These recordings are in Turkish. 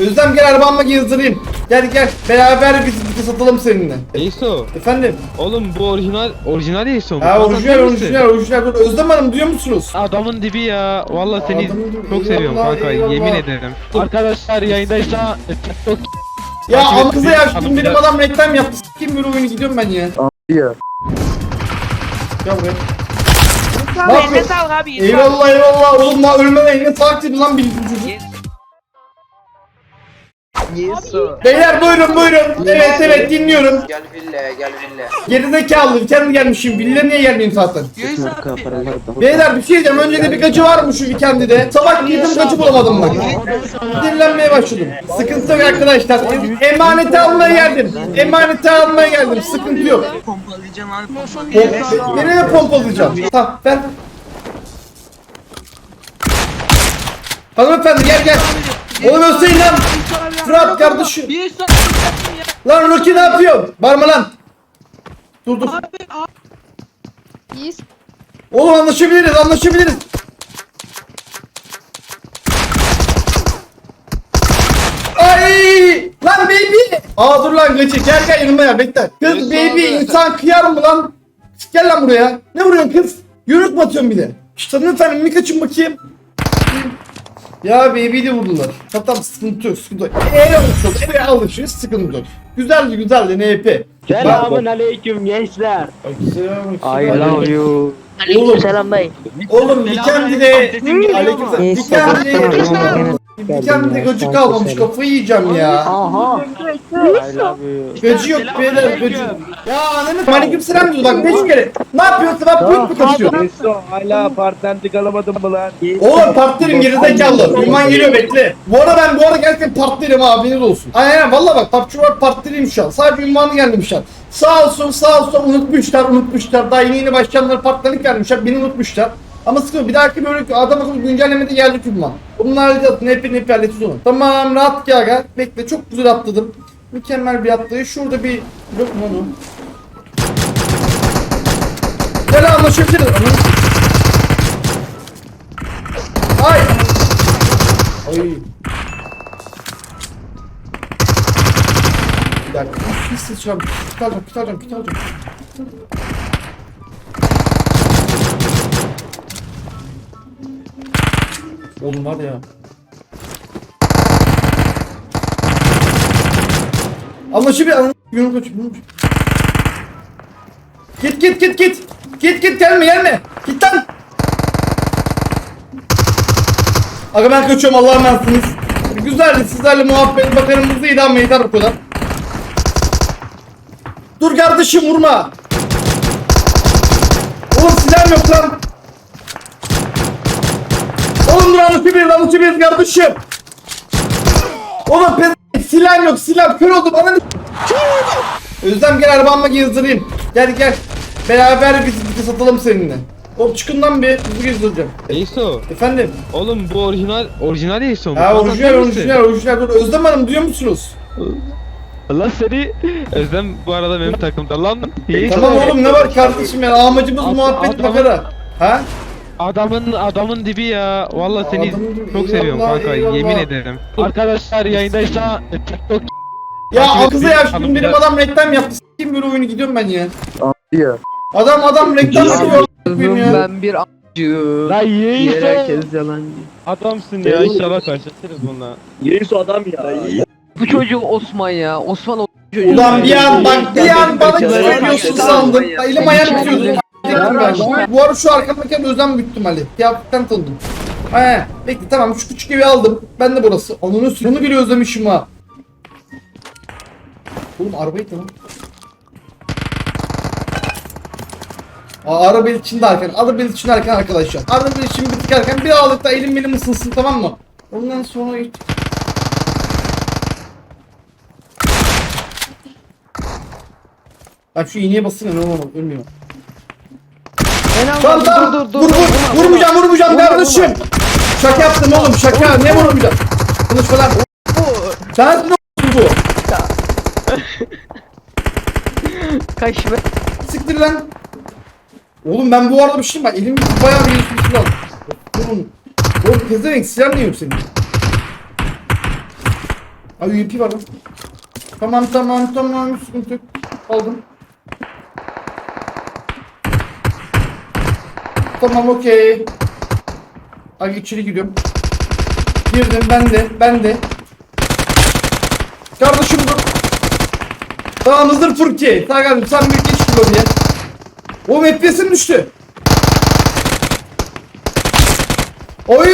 Özlem gel arabamla gezdireyim. Gel gel beraber biz bir satalım seninle. Eiso. Efendim? Oğlum bu orijinal orijinal Eiso mu? Ha Adam orijinal değil misin? orijinal orijinal. Dur, Özlem Hanım duyuyor musunuz? Adamın dibi ya. Vallahi seni Adamın dibi. çok seviyorum Eyvallah, kanka. eyvallah. Yemin ederim. Arkadaşlar yayındaysa TikTok Ya Takip ama kıza ya şimdi benim adam reklam yaptı. Kim böyle oyunu gidiyorum ben ya. Ya. Gel buraya. Sağ ol, eline sağlık abi. Eyvallah eyvallah oğlum lan ölmeden eline sağlık dedi lan bir çocuk. Yeso. Beyler buyurun buyurun. Evet evet dinliyorum. Gel villaya gel villaya. Gerizekalı kendi gelmişim. Villa niye gelmeyeyim zaten? Beyler bir şey diyeceğim. Önce de bir gacı var mı şu weekend'de? Sabah girdim gacı bulamadım bak. Dinlenmeye başladım. Sıkıntı yok arkadaşlar. Emaneti almaya geldim. Emaneti almaya geldim. Sıkıntı yok. Pompalayacaksın abi pompalayacaksın. Pomp Nereye pompalayacağım? Tamam ver. Hanımefendi gel gel. Oğlum Hüseyin lan. Fırat kardeşim. Bir saniye ya. Lan Rocky ne yapıyorsun? Bağırma lan. Dur dur. Abi abi. İyiyiz. Oğlum anlaşabiliriz anlaşabiliriz. Ay! Lan baby! Aa dur lan Gıcı gel gel yanıma ya bekle. Kız baby insan kıyar mı lan? Gel lan buraya. Ne vuruyorsun kız? Yürük mü atıyorsun bir de? İşte lütfen bir kaçın bakayım. Ya baby de vurdular. Tamam sıkıntı yok sıkıntı yok. Eee alışıyoruz. Eee alışıyoruz sıkıntı yok. Güzeldi güzeldi NP. Selamun aleyküm gençler. I love you. Oğlum, Selam bey. oğlum Vikendi Aleykümselam. Vikendi Vikendi gıcık kalmamış kafayı yiyeceğim ya. Aha. Gıcı yok beyler gıcı. Ya ananı aleykümselam diyor bak 5 kere. Ne yapıyorsun bak büyük mü kaçıyor? Yeso hala partnerlik alamadım mı lan? Oğlum partnerim gerizekalı. İman geliyor bekle. Bu arada ben bu arada gerçekten partnerim haberiniz olsun. Aynen valla bak PUBG World partneriyim şu an. Sadece ünvanı geldim şu an. Sağ olsun sağ olsun unutmuşlar unutmuşlar. Daha yeni yeni başlayanlar partnerlik vermişler. Beni unutmuşlar. Ama sıkıntı bir dahaki böyle adam akıllı güncellemede geldik ünvan. Bunlar halledeceğiz. Nepi nepi halledeceğiz onu. Tamam rahat ki aga. Bekle çok güzel atladım. Mükemmel bir atlayış. Şurada bir yok mu onu? Gel anlaşabiliriz. Ay. Ay. Bir dakika. Pis sıçram. Kit alacağım, kit Oğlum var ya. Anlaşı bir kaç. Yunus. Git git git git. Git git gelme gelme. Git lan. Aga ben kaçıyorum Allah'a emanetsiniz. Güzeldi sizlerle muhabbet bakanımızı idam yeter bu kadar. Dur kardeşim vurma. Oğlum silah yok lan. Oğlum dur anlatabiliriz anlatabiliriz kardeşim. Oğlum pez silah yok silah kör oldum ananı Özlem gel arabamla gezdireyim. Gel gel. Beraber biz bir satalım seninle. Oğlum çıkın lan bir bizi gezdireceğim. Eiso. Efendim. Oğlum bu orijinal orijinal Eiso mu? Ha orijinal orijinal orijinal. Özlem Hanım duyuyor musunuz? Allah seni Özlem bu arada benim takımda lan. Eiso. Tamam oğlum ne var kardeşim ya amacımız muhabbet makara. Ha? Adamın adamın dibi ya. Vallahi seni Adamın dibi. çok seviyorum Eyvallah, kanka. eyvallah. Yemin ederim. Arkadaşlar yayındaysa TikTok Ya Takip kıza ya şimdi benim adam reklam yaptı. Kim böyle oyunu gidiyorum ben ya. Ya. Adam adam reklam yapıyor. ya. Ben bir a**cı. Lan Diğer herkes yalancı. Adamsın ya inşallah karşılaşırız bununla. Yeso adam ya. Bu çocuk Osman ya. Osman o çocuğu. Ulan bir an bak bir an bana kaçar- sandım. Elim ayağım tutuyordu. Bu arada şu arkamdaki özlem büyüttüm Ali. Kıyafetten tanıdım. He bekle tamam şu küçük evi aldım. Ben de burası. Onun üstünü bile özlemişim ha. Oğlum arabayı tamam. Aa, araba içinde arkan, araba içinde arkan arkadaşlar. Araba için bir tıkarken bir ağırlıkta elim benim ısınsın tamam mı? Ondan sonra Bak şu iğneye basın olur ölmüyor. Tamam tamam dur dur vur, vur, vurmayacağım vurmayacağım kardeşim. Şaka yaptım oğlum şaka ne vurmayacağım. Konuşma lan. Sen ne bu? kaç be. Siktir lan. Oğlum ben bu arada bir şey bak elim bayağı bir yüzsüz lan. Oğlum. Oğlum pezevenk silah niye yok senin? Ay UMP var lan. Tamam tamam tamam sıkıntı yok. Aldım. Tamam okey. Ay içeri gidiyorum. Girdim ben de ben de. Kardeşim dur. Tamam hazır Furki. Kardeşim sen bir geç kilo diye. Oğlum FPS'im düştü. Oy!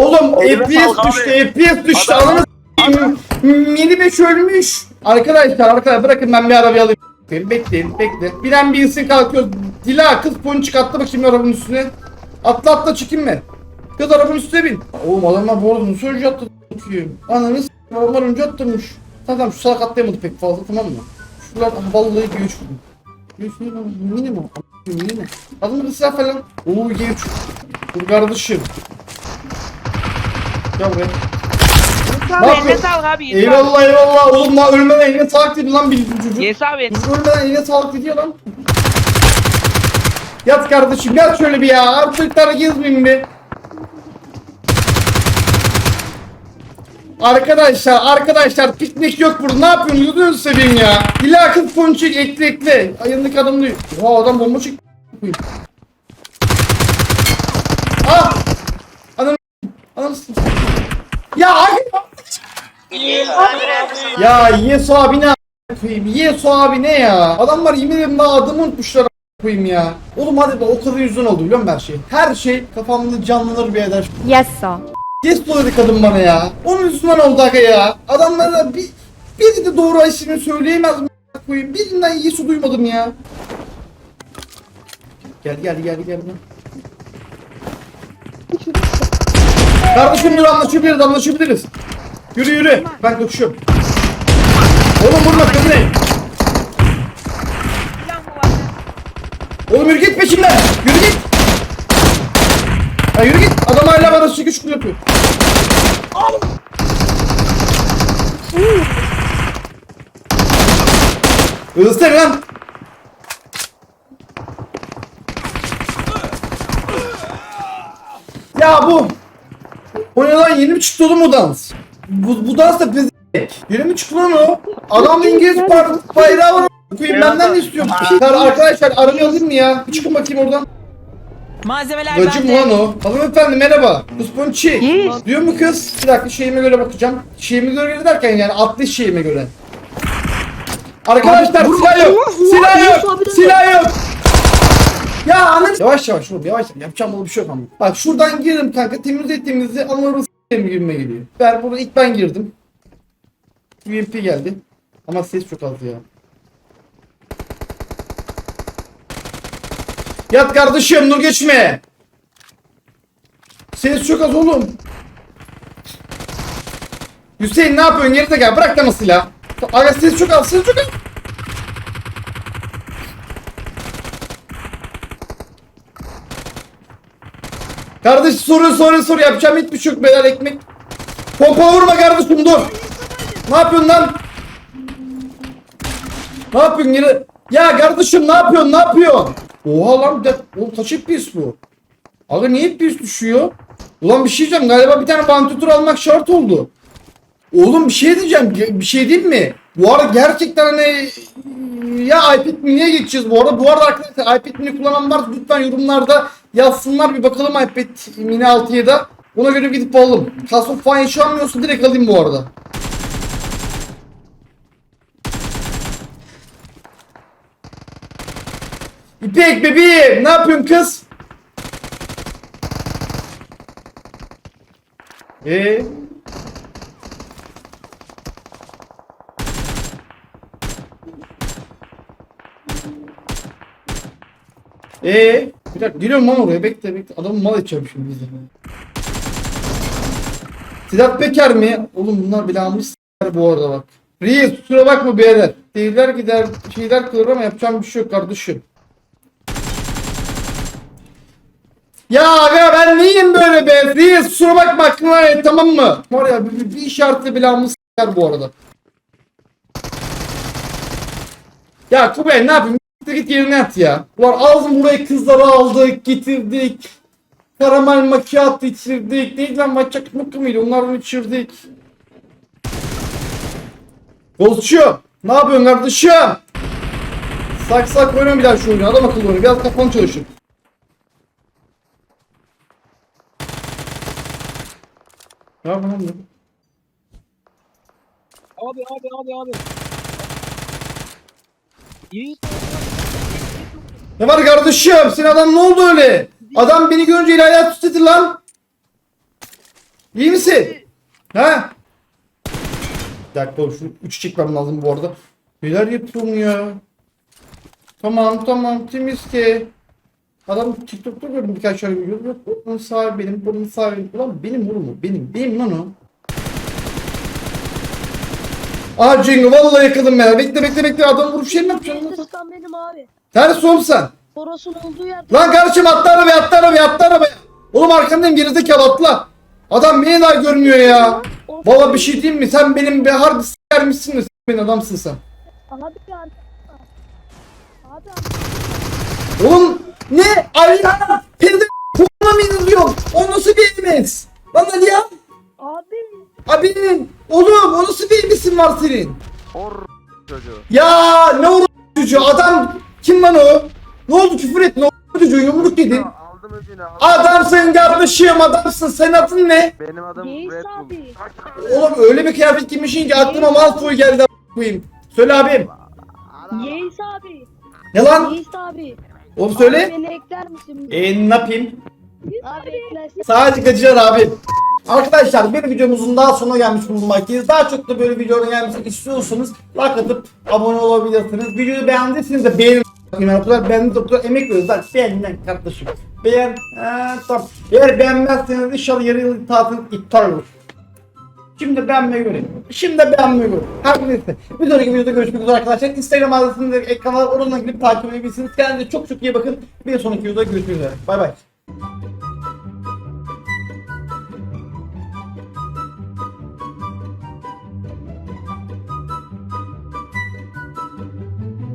Oğlum FPS düştü, FPS düştü. Ananı s**eyim. Mini 5 ölmüş. Arkadaşlar arkadaşlar bırakın ben bir arabayı alayım. Bekleyin, bekleyin, bekle. Bilen bir insin kalkıyor. Dila kız ponçik attı bakayım arabanın üstüne. Atla atla çekinme. Kız arabanın üstüne bin. Oğlum adamlar bu arada nasıl önce attı bakayım. Ananı s**eyim adamlar önce attırmış. Tamam şu salak atlayamadı pek fazla tamam mı? Şuralar ah, vallahi göğüç vurdum. Göğüç ne lan? Mini mi? Mini ne? Adamın silah falan. Oo göğüç. Dur kardeşim. Gel buraya. Abi yapıyorsun? eline sağlık abi. Yusuf abi. Eyvallah eyvallah. Oğlum lan ölmeden eline sağlık dedi lan bir çocuk. Yes abi. Ölmeden eline sağlık dedi lan. Yat kardeşim yat şöyle bir ya. Artıklara gezmeyin bir. Arkadaşlar arkadaşlar piknik yok burada ne yapıyorsunuz gözünü seveyim ya. İlla kız ponçik ekle ekle. Ayınlık adam diyor. Oha adam bomba çık. Ah! Anam. Anam. Ya Yesu abi ne koyayım? Yesu abi ne ya? Adamlar yemin ederim daha adımı unutmuşlar koyayım ya. Oğlum hadi be o kadar yüzden oldu biliyor musun her şey? Her şey kafamda canlanır bir eder. Yes sir. Yes dedi kadın bana ya. Onun yüzünden oldu aga ya. Adamlar da bir, biri de doğru ismini söyleyemez mi koyayım? Birinden Yesu duymadım ya. Gel gel gel gel. gel. Kardeşim dur anlaşabiliriz anlaşabiliriz. Yürü yürü. Ben koşuyorum. Oğlum vurma kızı? Oğlum yürü git peşimden. Yürü git. Ya yürü git. Adam hala bana şıkı şıkı yapıyor. Hızlı lan. Ya bu. O ne lan yeni mi çıktı oğlum o dans? Bu, bu dans da biz Yeni mi çıktı lan o? Adam İngiliz par bayrağı var. Koyayım benden ne istiyor? Kar arkadaşlar aramayı alayım mı ya? Bir çıkın bakayım oradan. Malzemeler Gacım bende. lan o. Hanımefendi merhaba. Kız ponçi. Diyor mu kız? Bir dakika şeyime göre bakacağım. Şeyime göre derken yani atlı şeyime göre. Arkadaşlar silah yok. Silah yok. Silah yok. Ya anam. Yavaş yavaş vur yavaş. Yapacağım bunu bir şey yok ama. Bak şuradan girdim kanka temizle temizle ama s**erim gibime geliyor. Ben burada ilk ben girdim. UMP geldi. Ama ses çok az ya. Yat kardeşim dur geçme. Ses çok az oğlum. Hüseyin ne yapıyorsun? Geride gel. Bırak lan o silahı. Aga ses çok az. Ses çok az. Kardeş soru soru soru yapacağım hiçbir şey yok bedel ekmek. Pompa vurma kardeşim dur. Ne yapıyorsun lan? Ne yapıyorsun yine? Ya kardeşim ne yapıyorsun ne yapıyorsun? Oha lan dakika. Oğlum kaç FPS bu? Abi niye FPS düşüyor? Ulan bir şey diyeceğim galiba bir tane vantilatör almak şart oldu. Oğlum bir şey diyeceğim bir şey diyeyim mi? Bu arada gerçekten hani ya iPad mini'ye geçeceğiz bu arada. Bu arada arkadaşlar iPad mini kullanan varsa lütfen yorumlarda yazsınlar bir bakalım iPad mini 6'ya da. Ona göre gidip alalım. Kasım falan yaşanmıyorsa direkt alayım bu arada. İpek bebeğim ne yapıyorsun kız? Ee? Ee? Bir dakika geliyorum lan oraya bekle bekle. Adamı mal edeceğim şimdi bize. Sedat Peker mi? Oğlum bunlar bile almış bu arada bak. Reis kusura bakma beyler. Değiller gider şeyler kılır ama yapacağım bir şey yok kardeşim. Ya aga ben neyim böyle be? Reis kusura bakma aklına et tamam mı? Var ya bir, bir işaretle bile almış bu arada. Ya Kubey ne yapayım? Git git yerine at ya. Var ağzım buraya kızları aldık, getirdik. Karamel macchiato içirdik. Neydi lan macchiato mutlu muydu? Onlardan içirdik. Bozçu. Ne yapıyorsun kardeşim? Sak sak oynayın bir daha şu oyunu. Adam akıllı oyunu. Biraz kafanı çalışın. Ne yapıyorsun lan? Abi abi abi abi. Yiğit. Ne var kardeşim? Senin adam ne oldu öyle? Adam beni görünce ayağı tutuyor lan. İyi misin? Ha? Bir dakika oğlum, şu üç çekmem lazım bu arada. Neler yapıyorum ya? Tamam tamam temiz ki. Adam TikTok'ta gördüm birkaç şöyle video. Yok bunun sahibi benim, bunun sahibi benim. Ulan benim oğlum o, benim, benim lan o. Aa Cengo vallahi yakaladım ben. Bekle bekle bekle adam vurup şey mi lan? Kıskan benim abi. Nerede oğlum sen? Toros'un olduğu yerde. Lan kardeşim atla arabaya atla arabaya atla arabaya. Oğlum arkandayım gerizekalı atla. Adam beni daha görmüyor ya. Valla bir şey diyeyim mi? Sen benim bir harbi s**er misin mi? S- Benim adamsın sen. Abi yani. Abi Oğlum ne? Alihan! Kendi kumuna mı yazıyor? O nasıl bir elimiz? Lan Alihan! abi. Abinin! Oğlum o nasıl bir elbisin var senin? Or çocuğu. Ya ne olur çocuğu adam kim lan o? Ne oldu küfür et ne oldu çocuğu yumruk yedin. Aldım öcünü aldım. Adamsın kardeşim adamsın senin adın ne? Benim adım Yeis Red Bull. abi. Oğlum öyle bir kıyafet giymişsin ki aklıma Malfoy geldi a- koyayım. Söyle abim. Yeis abi. Ne lan? Yeis abi. Oğlum Abi söyle. Beni ekler misin? Eee ne yapayım? Abi eklersin. Sadece kaçıyor abi. Arkadaşlar bir videomuzun daha sonuna gelmiş bulunmaktayız. Daha çok da böyle videoların gelmesini istiyorsanız like atıp abone olabilirsiniz. Videoyu beğendiyseniz de beğenin. Beğendiniz o kadar emek veriyoruz. Lan beğenin lan kardeşim. Beğen. Ee, tamam. Eğer beğenmezseniz inşallah yarı yıl tatil iptal olur. Şimdi beğenmeyi göreyim. Şimdi beğenmeyi göreyim. Her neyse. Bir sonraki videoda görüşmek üzere arkadaşlar. Instagram adresinde ekrana oradan gidip takip edebilirsiniz. Kendinize çok çok iyi bakın. Bir sonraki videoda görüşmek üzere. Bay bay.